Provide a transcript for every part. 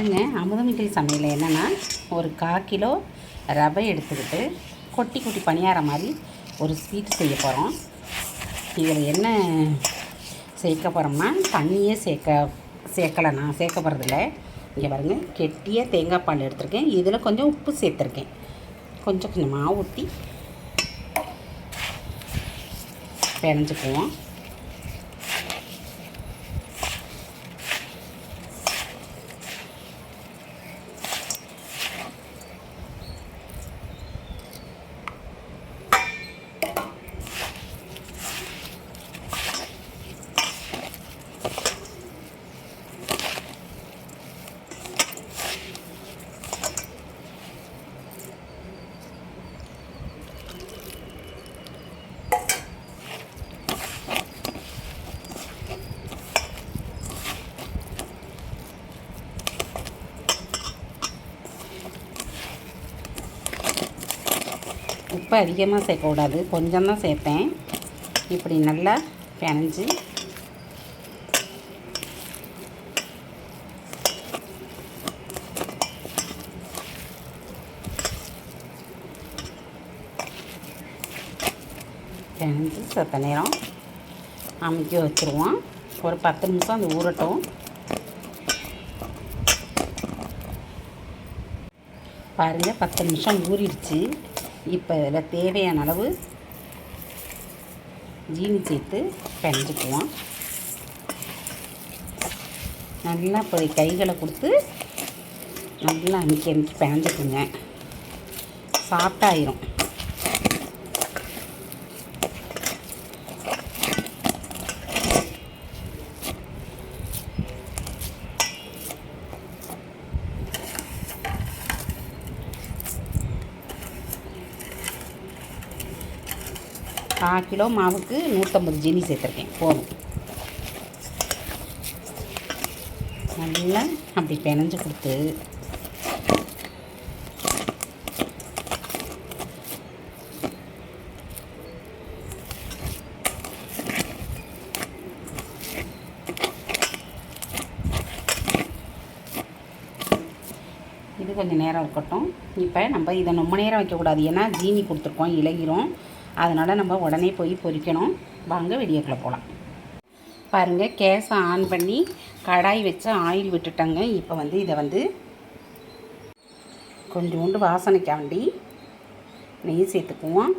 வணக்கங்க அமுதமிட்டை சமையல் என்னென்னா ஒரு கால் கிலோ ரவை எடுத்துக்கிட்டு கொட்டி குட்டி பணியாரம் மாதிரி ஒரு ஸ்வீட் செய்ய போகிறோம் இதில் என்ன சேர்க்க போகிறோம்னா தண்ணியே சேர்க்க சேர்க்கலை நான் சேர்க்க போகிறதில்ல இங்கே பாருங்கள் கெட்டிய தேங்காய் பால் எடுத்திருக்கேன். இதில் கொஞ்சம் உப்பு சேர்த்துருக்கேன். கொஞ்சம் கொஞ்சமாக ஊற்றி பிணைஞ்சுக்குவோம். உப்பு அதிகமாக சேர்க்கக்கூடாது. கொஞ்சம் தான் சேர்ப்பேன். இப்படி நல்லா பிணைஞ்சு. பிணைஞ்சு சத்த நேரம். அமுக்கி வச்சுருவோம். ஒரு பத்து நிமிஷம் அது ஊறட்டும். பாருங்கள் பத்து நிமிஷம் ஊறிடுச்சு. இப்போ இதில் தேவையான அளவு ஜீனி சேர்த்து பிணைஞ்சிக்குவோம் நல்லா இப்போ கைகளை கொடுத்து நல்லா அமுக்கி அன்றைக்கி பிணைஞ்சிக்குங்க சாப்பிட்டாயிரும் கால் கிலோ மாவுக்கு நூற்றம்பது ஜீனி சேர்த்துருக்கேன். போதும். நல்லா அப்படி பிணைஞ்சு கொடுத்து இது கொஞ்சம் நேரம் இருக்கட்டும். இப்போ நம்ம இதை ரொம்ப நேரம் வைக்கக்கூடாது. ஏன்னா ஜீனி கொடுத்துருக்கோம் இலகிரும். அதனால் நம்ம உடனே போய் பொரிக்கணும் வாங்க வெளியேக்குள்ள போகலாம் பாருங்கள் கேஸை ஆன் பண்ணி கடாய் வச்சு ஆயில் விட்டுட்டேங்க. இப்போ வந்து இதை வந்து கொஞ்சோண்டு வாசனைக்காண்டி நெய் சேர்த்துக்குவோம்.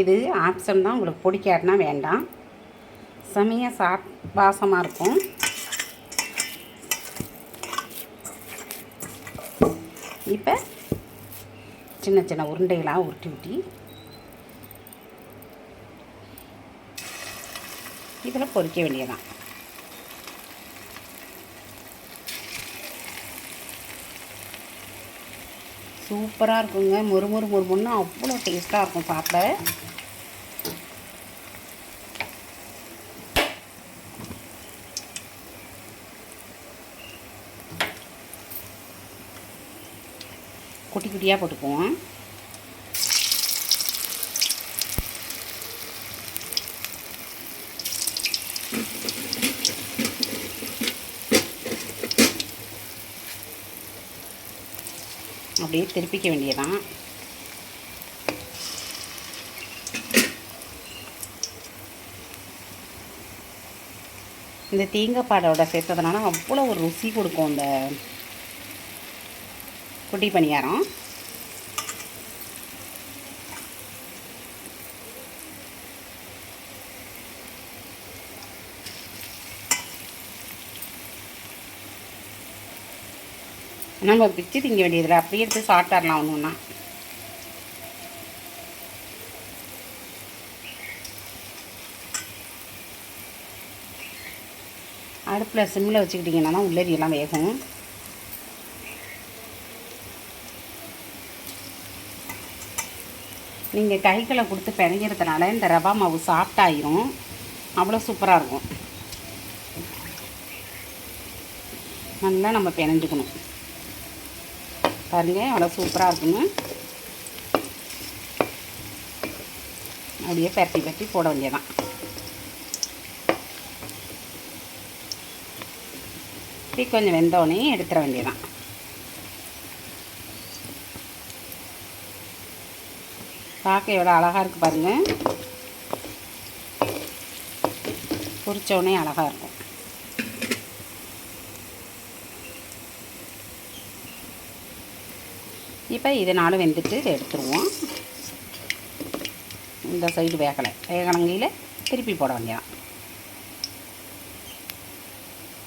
இது ஆப்ஷன் தான். உங்களுக்கு பிடிக்காதுனா வேண்டாம். செமையாக சாப் வாசமாக இருக்கும். இப்போ சின்ன சின்ன உருண்டைகளாக உருட்டி ஊட்டி இதில் பொரிக்க வேண்டியதான் சூப்பராக இருக்குங்க. முறுமுறு முறுமுறுன்னு அவ்வளோ டேஸ்ட்டாக இருக்கும் சாப்பிட. குட்டி குட்டியாக போட்டுக்குவோம். அப்படியே திருப்பிக்க வேண்டியதான் இந்த தேங்காய் பாடோட சேர்த்ததுனால அவ்வளோ ஒரு ருசி கொடுக்கும் இந்த குட்டி பணியாரம். நம்ம பிச்சு திங்க வேண்டியதில்லை. அப்படியே எடுத்து சாப்பிட்றலாம் ஒன்று ஒன்றா அடுப்பில் சிம்மில் வச்சுக்கிட்டிங்கன்னா தான் உள்ளரியெல்லாம் வேகும் நீங்கள் கைகளை கொடுத்து பிணைக்கிறதுனால இந்த ரவா மாவு சாப்பிட்டாயிரும். அவ்வளோ சூப்பராக இருக்கும். நல்லா நம்ம பிணைஞ்சுக்கணும். பாருங்கள் அவ்வளோ சூப்பராக இருக்குங்க. அப்படியே பரட்டி பரட்டி போட வேண்டியதான் இப்படி கொஞ்சம் வெந்தோடனே எடுத்துட வேண்டியதான் பார்க்க எவ்வளோ அழகாக இருக்குது பாருங்கள் பொரிச்சோடனே அழகாக இருக்கும். இப்போ இதனாலும் வெந்துட்டு இதை எடுத்துருவோம். இந்த சைடு வேகலை. வேகலங்கையில் திருப்பி போட வேண்டியதான்.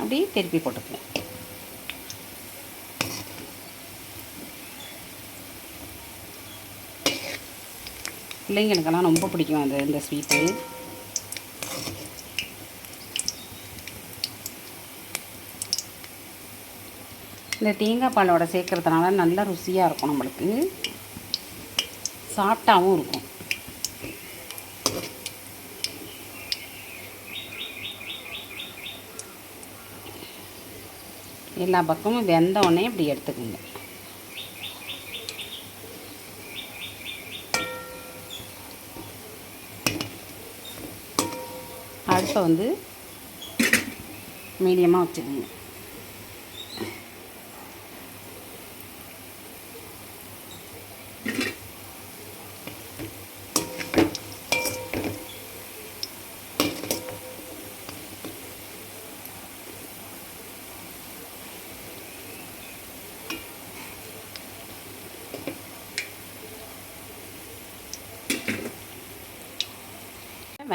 அப்படி திருப்பி போட்டுக்குவோம். பிள்ளைங்களுக்கெல்லாம் ரொம்ப பிடிக்கும் அது இந்த ஸ்வீட்டு இந்த தேங்காய் பாலோட சேர்க்கறதுனால நல்ல ருசியாக இருக்கும் நம்மளுக்கு. சாஃப்டாகவும் இருக்கும். எல்லா பக்கமும் வெந்த உடனே இப்படி எடுத்துக்கோங்க. அடுப்பை வந்து மீடியமாக வச்சுக்கோங்க.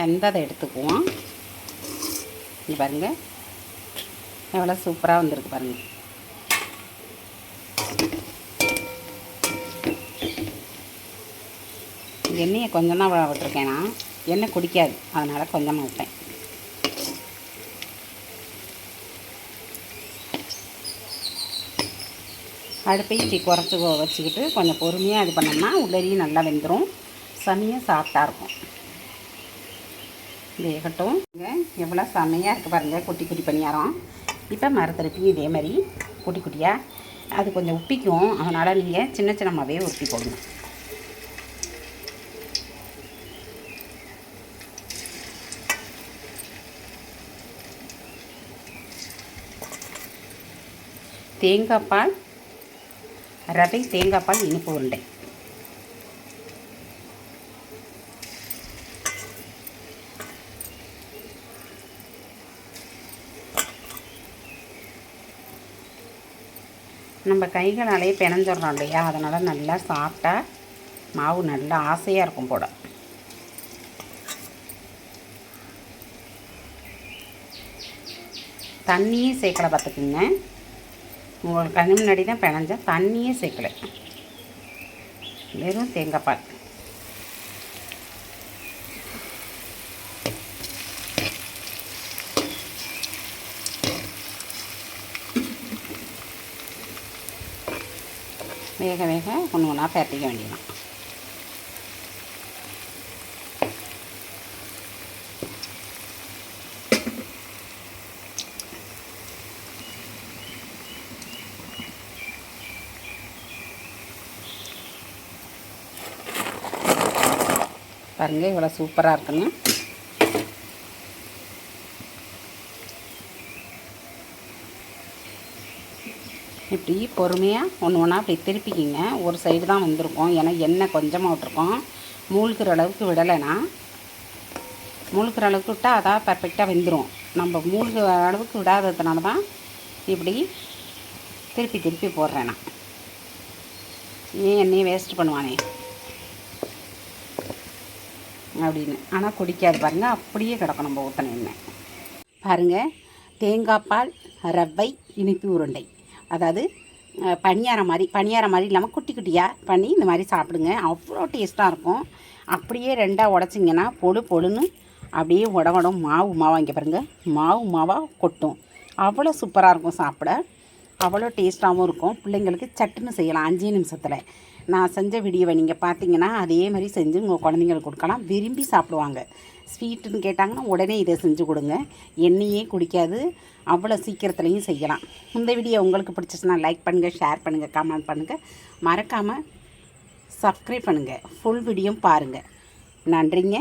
வெந்ததை எடுத்துக்குவோம். இங்கே பாருங்கள் எவ்வளோ சூப்பராக வந்திருக்கு பாருங்கள் எண்ணெயை கொஞ்சம் தான் விட்டுருக்கேன் நான். எண்ணெய் குடிக்காது. அதனால் கொஞ்சமாக விட்டேன். அடுப்பையும் இப்படி குறைச்சி வச்சுக்கிட்டு கொஞ்சம் பொறுமையாக இது பண்ணோம்னா உள்ளரியும் நல்லா வெந்துடும் சமையல் சாஃப்டாக இருக்கும். வேகட்டும் எவ்வளோ செமையாக இருக்குது பாருங்கள் குட்டி குட்டி பணியாரம். இப்போ மரத்திருப்பியும் இதே மாதிரி குட்டி குட்டியாக அது கொஞ்சம் உப்பிக்கும். அதனால் நீங்கள் சின்ன சின்னமாகவே உருட்டி போடுங்க தேங்காய் பால் ரவை தேங்காய் பால் இனிப்பு உருண்டை. நம்ம கைகளாலே பிணைஞ்சிட்றோம் இல்லையா? அதனால் நல்லா சாப்பிட்டா மாவு நல்லா ஆசையாக இருக்கும் போட தண்ணியே சேர்க்கலை பார்த்துக்குங்க. உங்களுக்கு கண்ணு முன்னாடி தான் பிணைஞ்சேன். தண்ணியே சேர்க்கலை. வெறும் தேங்காய் பால். வேக வேக ஒன்று ஒன்றா பரட்டிக்க வேண்டியதான் பாருங்கள் இவ்வளோ சூப்பராக இருக்குன்னு இப்படி பொறுமையாக ஒன்று ஒன்றா அப்படி திருப்பிக்கிங்க. ஒரு சைடு தான் வந்திருக்கோம். ஏன்னா எண்ணெய் கொஞ்சமாக விட்ருக்கோம் மூழ்கிற அளவுக்கு விடலைன்னா மூழ்கிற அளவுக்கு விட்டால் அதான் பர்ஃபெக்டாக வெந்துடும் நம்ம மூழ்கிற அளவுக்கு விடாததுனால தான் இப்படி திருப்பி திருப்பி போடுறேன் நான். ஏன் எண்ணெயை வேஸ்ட் பண்ணுவானே? அப்படின்னு. ஆனால் குடிக்காது பாருங்கள் அப்படியே கிடக்கும் நம்ம ஊற்றின எண்ணெய். பாருங்கள் தேங்காய் பால் ரவை இனிப்பு உருண்டை. அதாவது பணியாரம் மாதிரி பணியாரம் மாதிரி இல்லாமல் குட்டி குட்டியாக பண்ணி இந்த மாதிரி சாப்பிடுங்க. அவ்வளோ டேஸ்ட்டாக இருக்கும். அப்படியே ரெண்டாக உடச்சிங்கன்னா பொழு பொழுன்னு அப்படியே உடகடும் மாவு மாவாக இங்கே பாருங்கள் மாவு மாவாக கொட்டும். அவ்வளோ சூப்பராக இருக்கும் சாப்பிட. அவ்வளோ டேஸ்ட்டாகவும் இருக்கும். பிள்ளைங்களுக்கு சட்டுன்னு செய்யலாம். அஞ்சே நிமிஷத்தில். நான் செஞ்ச வீடியோவை நீங்கள் பார்த்தீங்கன்னா அதே மாதிரி செஞ்சு உங்கள் குழந்தைங்களுக்கு கொடுக்கலாம். விரும்பி சாப்பிடுவாங்க. ஸ்வீட்டுன்னு கேட்டாங்கன்னா உடனே இதை செஞ்சு கொடுங்க. எண்ணெயே குடிக்காது. அவ்வளோ சீக்கிரத்துலேயும் செய்யலாம். இந்த வீடியோ உங்களுக்கு பிடிச்சிச்சுன்னா லைக் பண்ணுங்கள் ஷேர் பண்ணுங்கள் கமெண்ட் பண்ணுங்கள் மறக்காமல் சப்ஸ்கிரைப் பண்ணுங்கள் ஃபுல் வீடியோ பாருங்கள் நன்றிங்க.